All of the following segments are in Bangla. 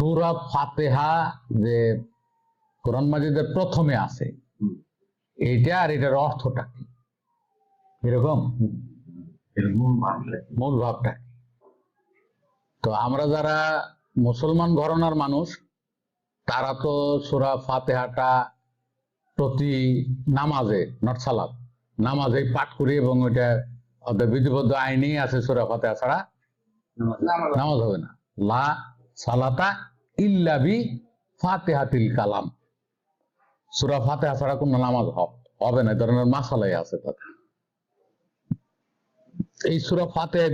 সুরা ফাতেহা যে কোরআন মাজিদের প্রথমে আছে। এইটা আর এটার অর্থটা কি? এরকম? মূল ভাবটা তো আমরা যারা মুসলমান ঘরনার মানুষ তারা তো সুরা ফাতেহাটা প্রতি নামাজে নট সালাদ নামাজে পাঠ করি এবং ওইটা বিধিবদ্ধ আইনেই আছে সুরা ফাতেহা ছাড়া নামাজ হবে না। লা সালাতা ইল্লাবি ফাতেহাতিল কালাম। সুরা ছাড়া নামাজ হবে না ধরনের মাসালাই আছে তাতে এই সুরা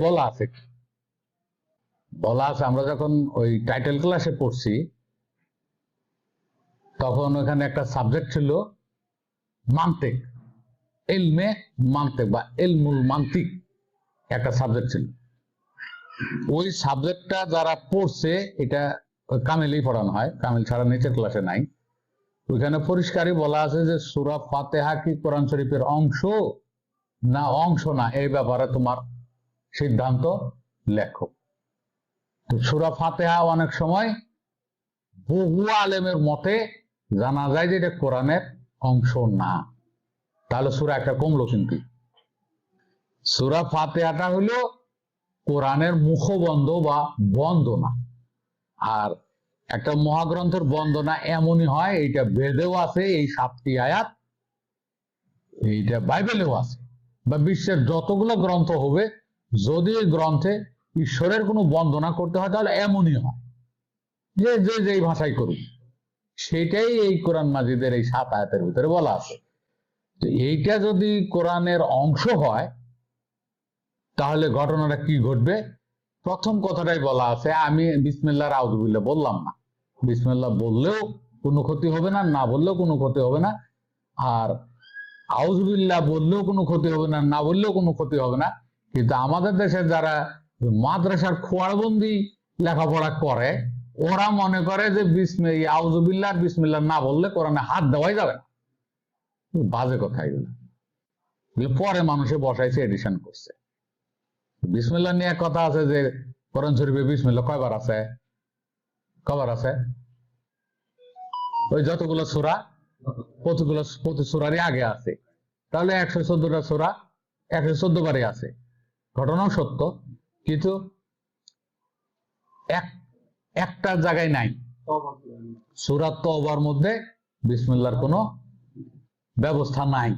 বলা আছে বলা আছে, আমরা যখন ওই টাইটেল ক্লাসে পড়ছি, তখন ওখানে একটা সাবজেক্ট ছিল মান্তিক। এলমে মান্তিক বা এলমুল মান্তিক একটা সাবজেক্ট ছিল। ওই সাবজেক্টটা যারা পড়ছে, এটা কামিলেই পড়ানো হয়। কামিল ছাড়া নিচের ক্লাসে নাই। ওইখানে পরিষ্কারই বলা আছে যে, সুরা ফাতেহা কি কোরআন শরীফের অংশ? না অংশ না, এই ব্যাপারে তোমার সিদ্ধান্ত লেখো। তো সুরা ফাতেহা অনেক সময় বহু আলেমের মতে জানা যায় যে, এটা কোরআনের অংশ না। তাহলে সুরা একটা কমলো কিন্তু। সুরা ফাতেহাটা হলো কোরআনের মুখবন্ধ বা বন্দনা আর একটা মহাগ্রন্থের বন্দনা এমনই হয়, এইটা বেদেও আছে, এই সাতটি আয়াত, এইটা বাইবেলেও আছে। বা বিশ্বের যতগুলো গ্রন্থ হবে, যদি এই গ্রন্থে ঈশ্বরের কোনো বন্দনা করতে হয়, তাহলে এমনই হয়। যে যে, যেই ভাষায় করুক সেটাই এই কোরআন মাজিদের এই সাত আয়াতের ভিতরে বলা আছে। তো এইটা যদি কোরআনের অংশ হয়, তাহলে ঘটনাটা কি ঘটবে? প্রথম কথাটাই বলা আছে, আমি বিসমিল্লাহ আউদুবিল্লাহ বললাম না। বিসমিল্লাহ বললেও কোনো ক্ষতি হবে না না বললেও কোনো ক্ষতি হবে না। আর আউজবিল্লাহ বললেও কোনো ক্ষতি হবে না না বললেও কোনো ক্ষতি হবে না। কিন্তু আমাদের দেশে যারা মাদ্রাসার খোয়ারবন্দি লেখাপড়া করে, ওরা মনে করে যে বিসমি আউজবিল্লাহ আর বিসমিল্লা না বললে কোরআনে হাত দেওয়াই যাবে না। বাজে কথা এগুলো। পরে মানুষে বসাইছে এডিশন করছে। বিসমিল্লাহ নিয়ে কথা আছে যে কোরআন শরীফে বিসমিল্লাহ কয়বার আছে? কবার আছে? ওই যতগুলো সুরা প্রতিগুলো প্রতি সুরারই আগে আছে। তাহলে একশো চোদ্দটা সুরা একশো চোদ্দ বারে আছে। ঘটনাও সত্য কিন্তু এক একটা জায়গায় নাই। সুরাত তওবার মধ্যে বিসমিল্লাহর কোনো ব্যবস্থা নাই।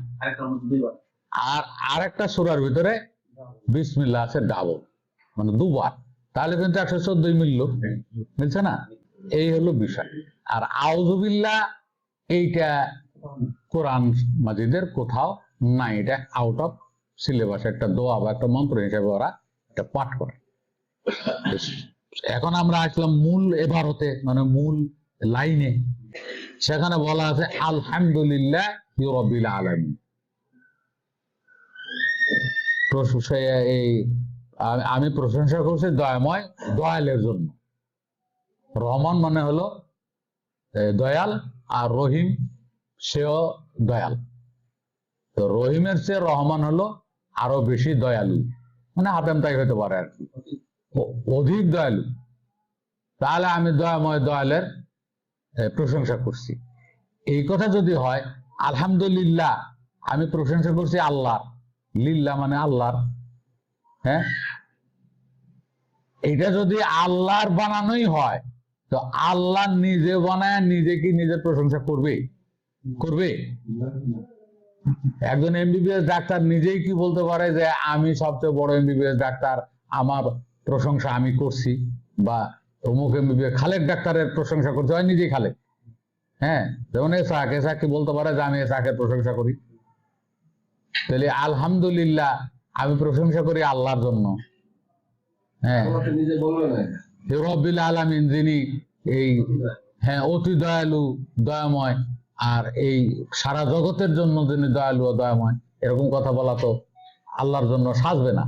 আর আরেকটা সুরার ভিতরে বিসমিল্লাহ আছে, ডাবল। মানে দুবার। তাহলে কিন্তু একশো চোদ্দই মিলল। না? এই হলো বিষয়। আর আউজুবিল্লাহ এইটা কোরআন মাজিদের কোথাও এটা আউট অফ সিলেবাস একটা দোয়া বা একটা মন্ত্র হিসেবে ওরা এটা পাঠ করে। এখন আমরা আসলাম মূল এবারতে মানে মূল লাইনে। সেখানে বলা আছে, আলহামদুলিল্লাহ রবিল আলমী এই, আমি- আমি প্রশংসা করছি দয়াময়, দয়ালের জন্য। রহমান মানে হলো দয়াল, আর রহিম সেও দয়াল। তো রহিমের চেয়ে রহমান হলো আরও বেশি দয়ালু। মানে হাতেম তাই হতে পারে আর কি। অধিক দয়ালু। তাহলে আমি দয়াময় দয়ালের প্রশংসা করছি। এই কথা যদি হয়, আলহামদুলিল্লাহ, আমি প্রশংসা করছি আল্লাহ লিল্লা মানে আল্লাহর। হ্যাঁ? এটা যদি আল্লাহর বানানোই হয়, তো আল্লাহ নিজে বানায়, নিজে কি নিজের প্রশংসা করবে? করবে? একজন এমবিবিএস ডাক্তার নিজেই কি বলতে পারে যে, আমি সবচেয়ে বড় এমবিবিএস ডাক্তার, আমার প্রশংসা আমি করছি। বা অমুক এমবিবিএস খালেক ডাক্তারের প্রশংসা করছে, হয় নিজেই খালেক। হ্যাঁ? যেমন এসাক এসাক কি বলতে পারে যে, আমি এসাকের প্রশংসা করি। তাহলে আলহামদুলিল্লাহ আমি প্রশংসা করি আল্লাহর জন্য। হ্যাঁ। রব্বিল আলামিন যিনি এই হ্যাঁ অতি দয়ালু দয়াময় আর এই সারা জগতের জন্য যিনি দয়ালু ও দয়াময় এরকম কথা বলা তো আল্লাহর জন্য সাজবে না।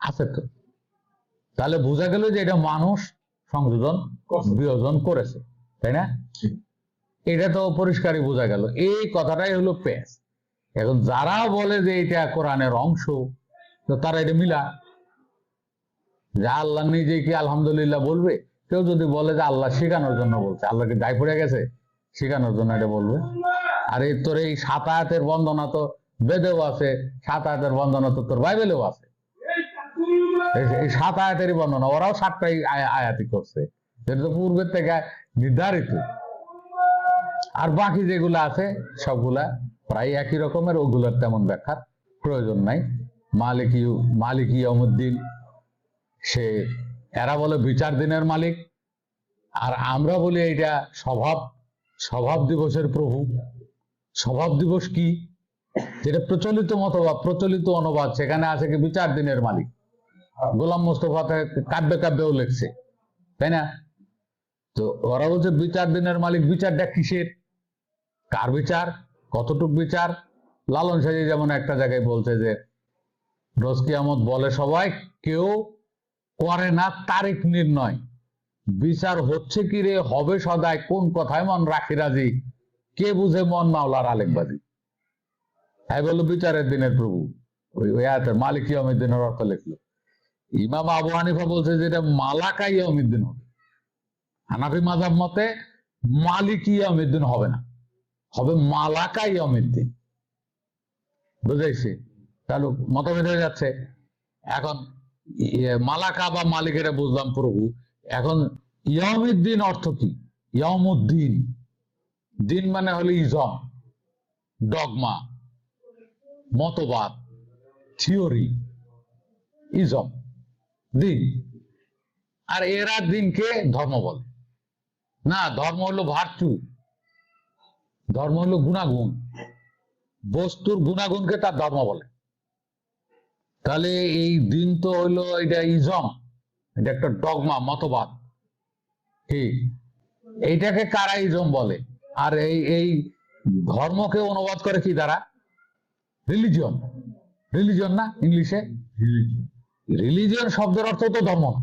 আছে তো। তাহলে বোঝা গেল যে এটা মানুষ সংযোজন বিয়োজন করেছে। তাই না? এটা তো পরিষ্কারই বোঝা গেল। এই কথাটাই হলো পেস এখন যারা বলে যে এটা কোরআনের অংশ, তো তারা এটা মিলা। যে আল্লাহ নিজে কি আলহামদুলিল্লাহ বলবে? কেউ যদি বলে যে আল্লাহ শেখানোর জন্য বলছে আল্লাহকে দায় পড়ে গেছে? শেখানোর জন্য এটা বলবে। আর এই তোর এই সাত আয়াতের বন্দনা তো বেদেও আছে, সাতায়াতের বন্দনা তো তোর বাইবেলেও আছে। এই- সাত আয়াতেরই বর্ণনা ওরাও সাতটাই আয়া- আয়াতি করছে। যেটা তো পূর্বের থেকে নির্ধারিত। আর বাকি যেগুলো আছে, সবগুলা প্রায় একই রকমের, ওগুলোর তেমন ব্যাখ্যার প্রয়োজন নাই। মালিক ইউ মালিক ইয়মুদ্দিন, সে, এরা বলে বিচার দিনের মালিক। আর আমরা বলি এইটা স্বভাব স্বভাব দিবসের প্রভু। স্বভাব দিবস কি? যেটা প্রচলিত মতবাদ প্রচলিত অনুবাদ, সেখানে আছে কি বিচার দিনের মালিক। গোলাম মোস্তফা কাব্যে কাব্যেও লেখছে, তাই না? তো ওরা বলছে বিচার দিনের মালিক, বিচারটা কিসের? কার বিচার? কতটুক বিচার? লালন সাজি যেমন একটা জায়গায় বলছে যে, রোজ কিয়ামত বলে সবাই, কেউ করে না, তারিখ নির্ণয়। বিচার হচ্ছে কি রে, হবে সদায় কোন কথায় মন রাখি রাজি? কে বুঝে মন মাওলার আলেকবাজি হ্যাঁ বলল, বিচারের দিনের প্রভু। ওই ওই আয়াতের মালিক ইয়মের দিনের অর্থ লিখলো। ইমাম আবু হানিফা বলছে যে, এটা মালাকা ইয়মের দিন হবে। হানাফি মাজাব মতে মালিক ইয়মের দিন হবে না। হবে মালাকা দিন বুঝেছি? তাহলে মতভেদ হয়ে যাচ্ছে। এখন মালাকা বা মালিক এটা বুঝলাম প্রভু এখন ইয়মের দিন অর্থ কি? ইয়মুদ্দিন দিন মানে হলো ইজম, ডগমা, মতবাদ, থিওরি, ইজম, দিন। আর এরা দিনকে ধর্ম বলে। না, ধর্ম হলো ভার্চু ধর্ম হলো গুণাগুণ। বস্তুর গুণাগুণকে তার ধর্ম বলে। তাহলে এই দিন তো হইল এটা ইজম এটা একটা ডগমা মতবাদ। ঠিক এইটাকে কারা ইজম বলে? আর এই এই ধর্মকে অনুবাদ করে কি দ্বারা রিলিজিয়ন। রিলিজিয়ন না ইংলিশে? রিলিজিয়ন। শব্দের অর্থ তো ধর্ম। না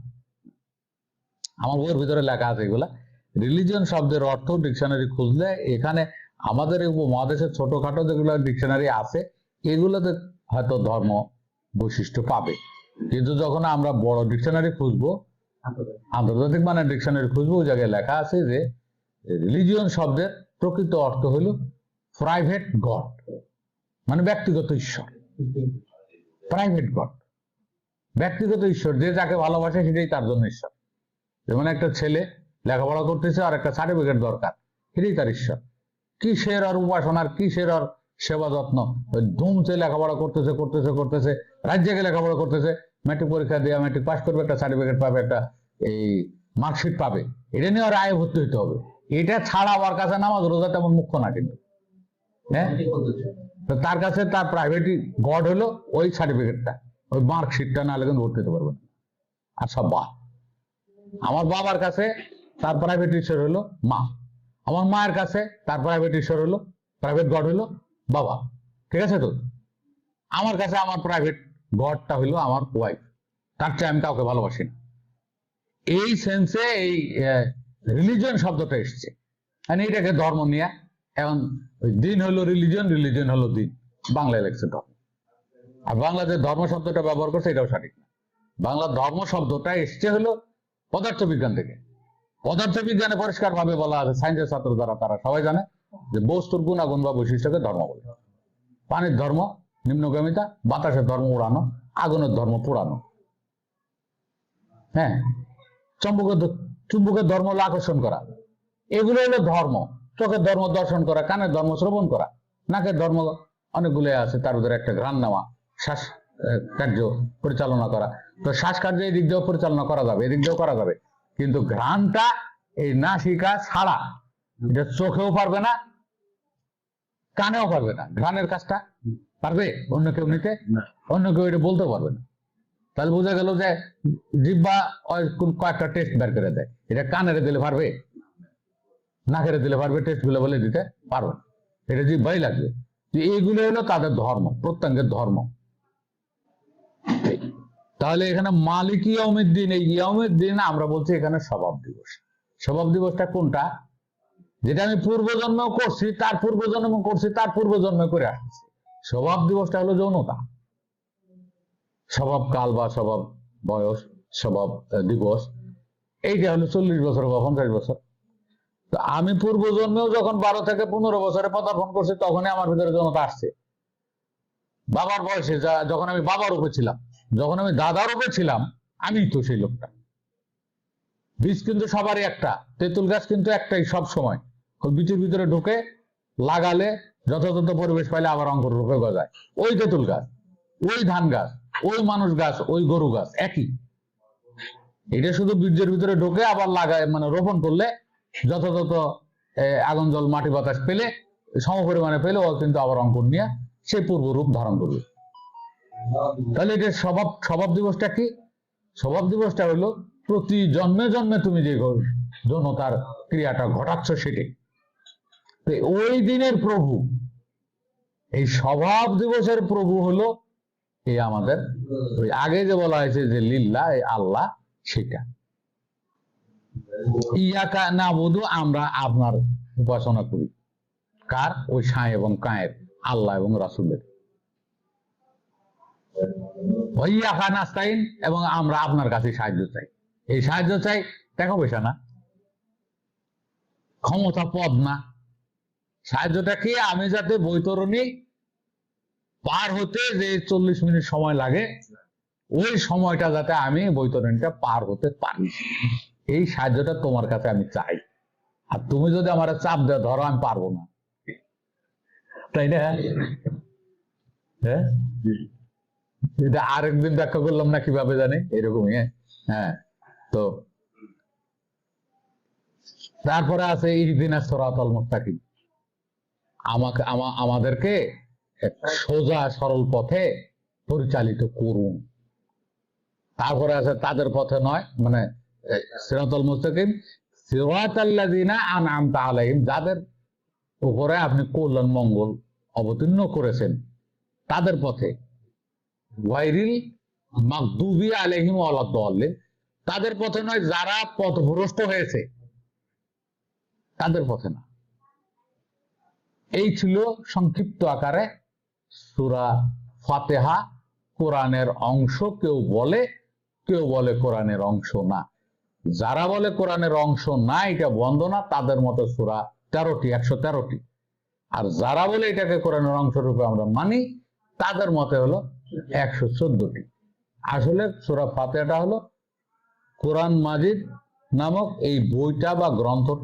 আমার বইয়ের ভিতরে লেখা আছে এগুলা। রিলিজিয়ন শব্দের অর্থ ডিকশনারি খুঁজলে এখানে আমাদের উপমহাদেশের ছোটখাটো যেগুলো ডিকশনারি আছে, এগুলোতে হয়তো ধর্ম বৈশিষ্ট্য পাবে। কিন্তু যখন আমরা বড় ডিকশনারি খুঁজবো, আন্তর্জাতিক মানে ডিকশনারি খুঁজবো, ওই জায়গায় লেখা আছে যে রিলিজিয়ন শব্দের প্রকৃত অর্থ হলো প্রাইভেট গড মানে ব্যক্তিগত ঈশ্বর। প্রাইভেট গড ব্যক্তিগত ঈশ্বর, যে যাকে ভালোবাসে সেটাই তার জন্য ঈশ্বর। যেমন একটা ছেলে লেখাপড়া করতেছে আর একটা সার্টিফিকেট দরকার, সেটাই তার ঈশ্বর। কিসের আর উপাসনার কিসের আর সেবা যত্ন? ওই ধুমছে, লেখাপড়া করতেছে করতেছে করতেছে রাজ্যকে লেখাপড়া করতেছে ম্যাট্রিক পরীক্ষা দিয়ে ম্যাট্রিক পাস করবে, একটা সার্টিফিকেট পাবে, একটা এই মার্কশিট পাবে। এটা নিয়ে আর আয় ভর্তি হতে হবে। এটা ছাড়া আমার কাছে নামাজ, রোজা তেমন মুখ্য না কিন্তু। হ্যাঁ? তার কাছে তার প্রাইভেট গড হলো ওই সার্টিফিকেটটা ওই মার্কশিটটা না হলে কিন্তু ভর্তি হতে পারবে না। আর সব বা আমার বাবার কাছে তার প্রাইভেট ঈশ্বর হলো মা। আমার মায়ের কাছে, তার প্রাইভেট ঈশ্বর হলো প্রাইভেট গড হলো, বাবা। ঠিক আছে তো? আমার কাছে আমার প্রাইভেট গডটা হলো আমার ওয়াইফ তার চেয়ে আমি কাউকে ভালোবাসি না। এই সেন্সে এই রিলিজন শব্দটা এসছে। মানে এটাকে ধর্ম নিয়ে, এখন দিন হলো রিলিজন রিলিজন হলো দিন। বাংলায় লেখছে ধর্ম। আর বাংলাতে ধর্ম শব্দটা ব্যবহার করছে, এটাও সঠিক না। বাংলা ধর্ম শব্দটা এসছে হলো পদার্থ বিজ্ঞান থেকে। পদার্থ বিজ্ঞানে পরিষ্কার ভাবে বলা আছে সায়েন্সের ছাত্র দ্বারা তারা সবাই জানে যে বস্তুর গুণাগুণ বা বৈশিষ্ট্যকে ধর্ম বলে। পানির ধর্ম, নিম্নগামিতা, বাতাসের ধর্ম, উড়ানো, আগুনের ধর্ম পুরানো হ্যাঁ চম্বকের চুম্বকের ধর্ম হলো আকর্ষণ করা। এগুলো হলো ধর্ম। চোখের ধর্ম দর্শন করা, কানের ধর্ম শ্রবণ করা। নাকের ধর্ম অনেকগুলো আছে, তার ভিতরে একটা ঘ্রাণ নেওয়া, শ্বাস কার্য পরিচালনা করা। তো শ্বাস কার্য এই দিক দিয়েও পরিচালনা করা যাবে এদিক দিয়েও করা যাবে। কিন্তু ঘ্রাণটা এই নাসিকা ছাড়া এটা চোখেও পারবে না কানেও পারবে না। ঘ্রাণের কাজটা পারবে? অন্য কেউ নিতে? অন্য কেউ এটা বলতে পারবে না। তাহলে বোঝা গেল যে জিব্বা কয়েকটা টেস্ট বের করে দেয়। এটা কানেরে দিলে পারবে? নাকেরে দিলে পারবে? টেস্টগুলো বলে দিতে পারবে এটা জিব্বাই লাগবে। এইগুলো হলো তাদের ধর্ম প্রত্যঙ্গের ধর্ম। তাহলে এখানে মালিক ইয়মের দিন এই ইয়মের দিন আমরা বলছি এখানে স্বভাব দিবস। স্বভাব দিবসটা কোনটা? যেটা আমি পূর্বজন্ম করছি, তার পূর্বজন্ম করছি, তার পূর্বজন্ম করে আসছি। স্বভাব দিবসটা হলো যৌনতা। স্বভাব কাল বা স্বভাব বয়স, স্বভাব দিবস, এইটা হলো চল্লিশ বছর বা পঞ্চাশ বছর। তো আমি পূর্ব জন্মেও যখন বারো থেকে পনেরো বছরে পদার্পণ করছি, তখনই আমার ভিতরে জনতা আসছে। বাবার বয়সে যখন আমি বাবার উপর ছিলাম যখন আমি দাদার উপরে ছিলাম আমি তো সেই লোকটা। বীজ কিন্তু সবারই একটা, তেঁতুল গাছ কিন্তু একটাই সব সময় বীজের ভিতরে ঢুকে লাগালে যথাযথ পরিবেশ পাইলে আবার অঙ্কুর রূপে গজায়। ওই তেঁতুল গাছ, ওই ধান গাছ, ওই মানুষ গাছ, ওই গরু গাছ, একই। এটা শুধু বীর্যের ভিতরে ঢুকে আবার লাগায় মানে রোপণ করলে যথাযথ আগুন, জল, মাটি, বাতাস পেলে সম পরিমাণে পেলে ও কিন্তু আবার অঙ্কুর নিয়ে সেই পূর্ব রূপ ধারণ করবে। তাহলে এটা স্বভাব স্বভাব দিবসটা কি? স্বভাব দিবসটা হলো প্রতি জন্মে জন্মে তুমি যে ঘ- যৌনতার ক্রিয়াটা ঘটাচ্ছ সেটাই তো ওই দিনের প্রভু, এই স্বভাব দিবসের প্রভু হলো এই আমাদের, ওই আগে যে বলা হয়েছে যে লিল্লা এই আল্লাহ, সেটা। ইয়াকা না বধু আমরা আপনার উপাসনা করি। কার? ওই সাঁ এবং কায়ের, আল্লাহ এবং রাসুলের। ইয়াকা নাস্তাইন এবং আমরা আপনার কাছে সাহায্য চাই। এই সাহায্য চাই, টাকা পয়সা না। ক্ষমতা পদ না। সাহায্যটা কি? আমি যাতে বৈতরণী পার হতে যে চল্লিশ মিনিট সময় লাগে, ওই সময়টা যাতে আমি বৈতরণীটা পার হতে পারি। এই সাহায্যটা তোমার কাছে আমি চাই। আর তুমি যদি আমার চাপ দেওয়া ধরো আমি পারব না। তাই না? হ্যাঁ? এটা আরেকদিন ব্যাখ্যা করলাম না কীভাবে জানি? এরকমই হ্যাঁ। হ্যাঁ তো। তারপরে আছে ইহদিনা সরাতল আমাকে আমাদেরকে সোজা সরল পথে পরিচালিত করুন। তারপরে আছে তাদের পথে নয় মানে সিরাতুল মুস্তাকিম সিরাতাল্লাযিনা যাদের উপরে আপনি কল্যাণ, মঙ্গল অবতীর্ণ করেছেন, তাদের পথে ওয়াইরিল মাকদুবি আলাইহিম ওয়ালাদ-দাল্লিন তাদের পথে নয়, যারা পথভ্রষ্ট হয়েছে। তাদের পথে না। এই ছিল সংক্ষিপ্ত আকারে সূরা ফাতেহা। কোরআনের অংশ কেউ বলে কেউ বলে কোরআনের অংশ না। যারা বলে কোরআনের অংশ না, এটা বন্দনা তাদের মতো সুরা তেরোটি, একশো তেরোটি। আর যারা বলে এটাকে কোরআনের অংশ রূপে আমরা মানি, তাদের মতে হলো একশো চোদ্দটি। আসলে সুরা ফাতেহাটা হলো কোরআন মাজিদ নামক এই বইটা বা গ্রন্থটা